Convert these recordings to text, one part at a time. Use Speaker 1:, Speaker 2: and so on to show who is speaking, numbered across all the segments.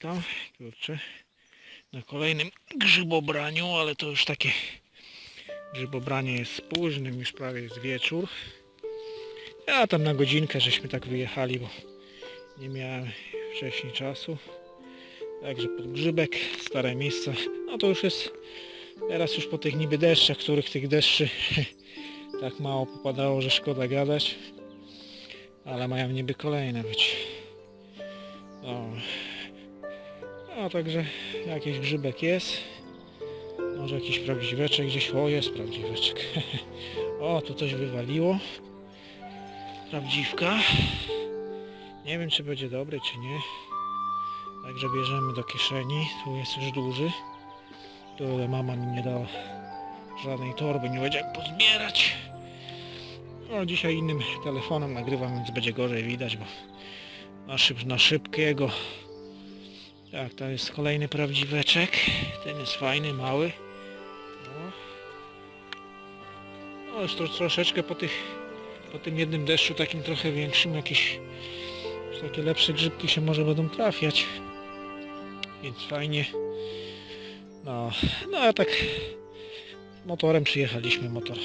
Speaker 1: witam, kurczę, na kolejnym grzybobraniu, ale to już takie grzybobranie jest późnym, już prawie jest wieczór. Ja tam na godzinkę żeśmy tak wyjechali, bo nie miałem wcześniej czasu. Także pod grzybek, stare miejsce, no to już jest teraz już po tych niby deszczach, których tych deszczy tak mało popadało, że szkoda gadać. Ale mają niby kolejne być. No. No także jakiś grzybek jest. Może jakiś prawdziweczek gdzieś. O jest prawdziweczek. o tu coś wywaliło. Prawdziwka. Nie wiem czy będzie dobry czy nie. Także bierzemy do kieszeni. Tu jest już duży. Tu mama mi nie dała żadnej torby. Nie wiedziałem pozbierać. No dzisiaj innym telefonem nagrywam, więc będzie gorzej widać, bo na, szyb, na szybkiego. Tak, to jest kolejny prawdziweczek. Ten jest fajny, mały. No, no już to troszeczkę po tych po tym jednym deszczu takim trochę większym jakieś takie lepsze grzybki się może będą trafiać. Więc fajnie. No, no a tak motorem przyjechaliśmy, motor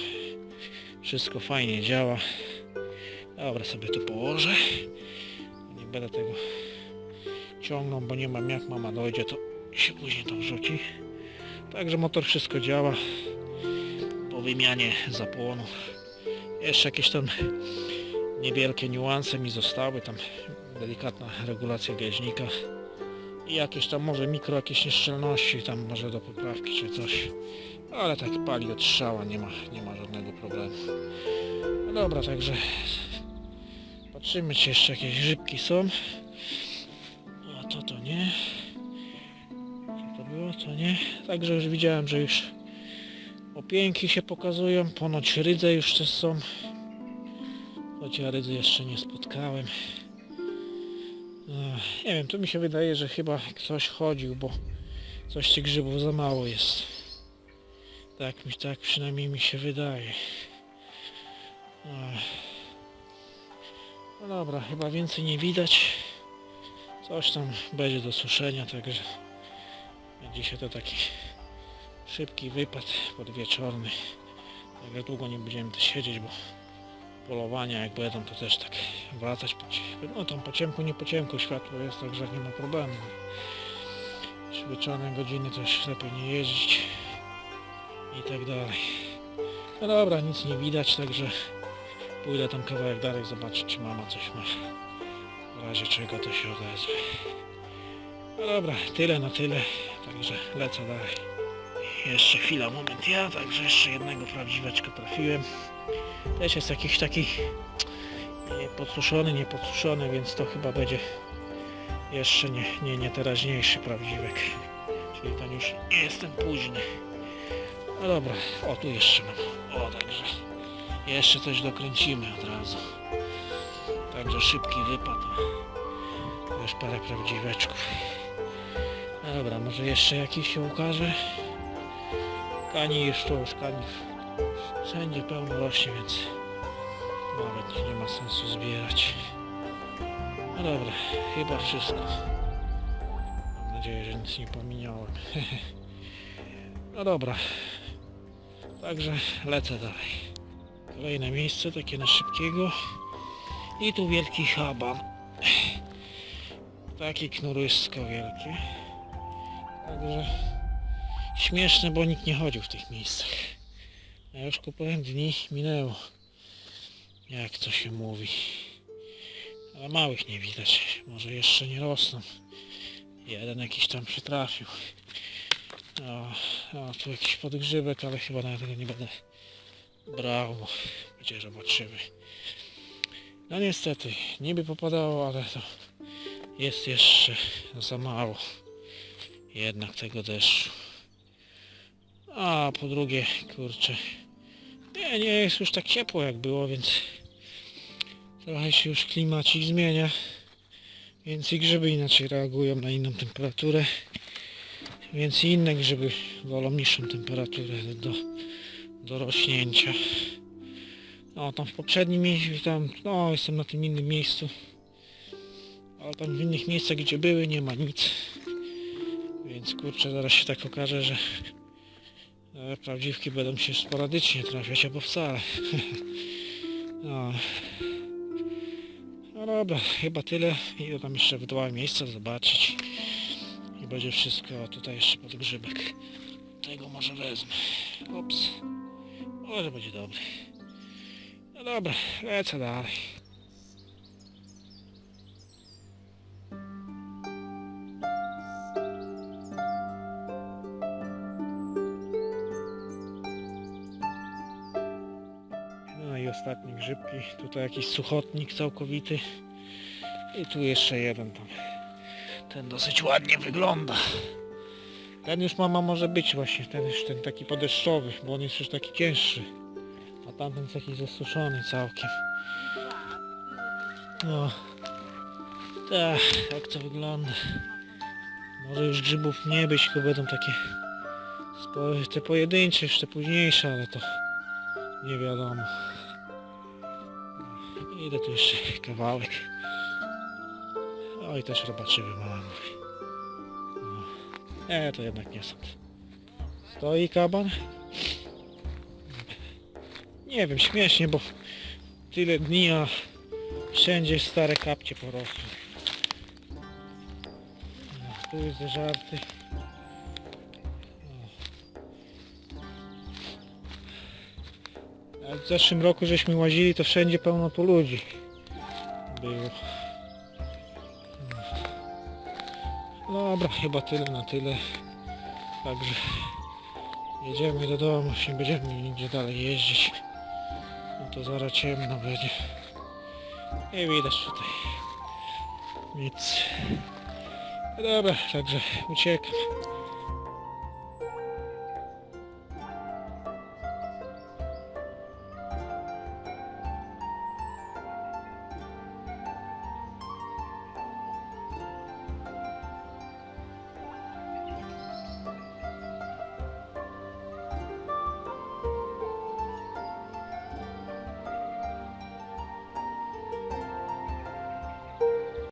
Speaker 1: wszystko fajnie działa. Dobra, sobie tu położę. Nie będę tego ciągnął, bo nie mam jak mama dojdzie, to się później to wrzuci. Także motor wszystko działa. Po wymianie zapłonu. Jeszcze jakieś tam niewielkie niuanse mi zostały. Tam delikatna regulacja gaźnika. I jakieś tam może mikro jakieś nieszczelności, tam może do poprawki czy coś. Ale tak pali od strzała, nie ma, nie ma żadnego problemu. No dobra, także patrzymy czy jeszcze jakieś grzybki są. To to nie. Co to było? To nie. Także już widziałem, że już opięki się pokazują. Ponoć rydze już też są. Choć ja rydzy jeszcze nie spotkałem. Ech, Nie wiem, to mi się wydaje, że chyba ktoś chodził, bo coś tych grzybów za mało jest. Tak mi tak przynajmniej mi się wydaje. Ech. No dobra, chyba więcej nie widać. Coś tam będzie do suszenia, także dzisiaj to taki szybki wypad podwieczorny. Także długo nie będziemy tu siedzieć, bo polowania jak będą to też tak wracać po, no tam po ciemku, nie po ciemku światło jest, także nie ma problemu. Wieczornej godziny też lepiej nie jeździć i tak dalej. No dobra, nic nie widać, także pójdę tam kawałek dalej zobaczyć czy mama coś ma. W razie czego to się odezwie. No dobra, tyle na tyle, także lecę dalej. Jeszcze chwila, moment ja, także jeszcze jednego prawdziweczka trafiłem. Też jest jakiś taki podsuszony, nie podsuszony, więc to chyba będzie jeszcze nie, nie, nie teraźniejszy prawdziwek. Czyli ten już nie jest ten późny. No dobra, o tu jeszcze mam. O, także jeszcze coś dokręcimy od razu. Także szybki wypad. Już parę prawdziweczków. No dobra, może jeszcze jakiś się ukaże. Kani już to już kani wszędzie pełno rośnie, więc nawet nie ma sensu zbierać. No dobra, chyba wszystko. Mam nadzieję, że nic nie pominąłem. No dobra. Także lecę dalej. Kolejne miejsce, takie na szybkiego. I tu wielki haban. Taki knurysko wielkie. Także śmieszne, bo nikt nie chodził w tych miejscach. Ja już kupowałem dni, minęło. Jak to się mówi. Ale małych nie widać. Może jeszcze nie rosną. Jeden jakiś tam przytrafił. O, o tu jakiś podgrzybek, ale chyba na tego nie będę brał, będzie zobaczymy. No niestety, niby popadało, ale to jest jeszcze za mało. Jednak tego deszczu. A po drugie, kurczę, nie, nie jest już tak ciepło jak było, więc trochę się już klimacik zmienia. Więc i grzyby inaczej reagują na inną temperaturę. Więc i inne grzyby wolą niższą temperaturę do, do rośnięcia. No tam w poprzednim miejscu, tam, no jestem na tym innym miejscu. Ale tam w innych miejscach gdzie były nie ma nic. Więc kurczę, zaraz się tak okaże, że prawdziwki będą się sporadycznie trafiać, albo wcale. no. no dobra, chyba tyle. Idę tam jeszcze w dwa miejsca zobaczyć. I będzie wszystko, tutaj jeszcze podgrzybek. Tego może wezmę. Ups. Może będzie dobry. Dobra, lecę dalej. No i ostatnie grzybki. Tutaj jakiś suchotnik całkowity. I tu jeszcze jeden tam. Ten dosyć ładnie wygląda. Ten już mama może być właśnie, ten już ten taki podeszczowy, bo on jest już taki cięższy. Tamten jest jakiś zasuszony całkiem. No. Tak, jak to wygląda. Może już grzybów nie być, tylko będą takie te pojedyncze, te późniejsze, ale to nie wiadomo. Idę tu jeszcze kawałek. Oj, też robaczywy mama mówi. No. Nie, to jednak nie są. Stoi kaban? Nie wiem, śmiesznie, bo tyle dni, a wszędzie stare kapcie porosły. No, Tu jest żarty. W zeszłym roku żeśmy łazili, to wszędzie pełno tu ludzi było. No Dobra, chyba tyle na tyle. Także jedziemy do domu, nie będziemy nigdzie dalej jeździć. No to zaraz ciemno będzie. Nie widać tutaj nic. No dobra, także uciekam.